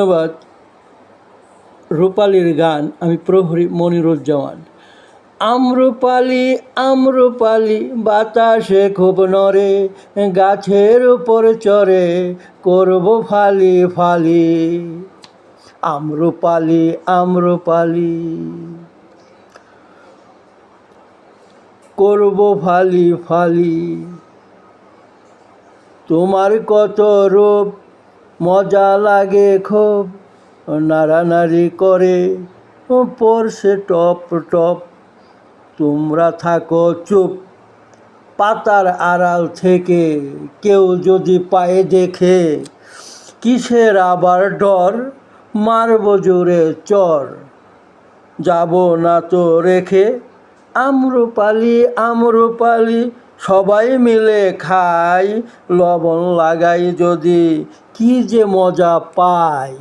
ধন্যবাদ। রূপালির গান, আমি প্রহরী মনিরুজ্জামান। আম্রপালি আম্রপালি, বাতাসে খুব নরে গাছের উপর চড়ে, করব ফালি ফালি। আম্রপালি আম্রপালি, করব ফালি ফালি। তোমার কত রূপ মজা লাগে খুব। নাড়ানাড়ি করে পড়ছে টপ টপ। তোমরা থাকো চুপ। পাতার আড়াল থেকে কেউ যদি পায়ে দেখে, কিসের আবার ডর? মারব জোরে চর। যাব না তো রেখে, আম্রপালি আম্রপালি। সবাই মিলে খাই লবণ লাগাই যদি কি যে মজা পাই।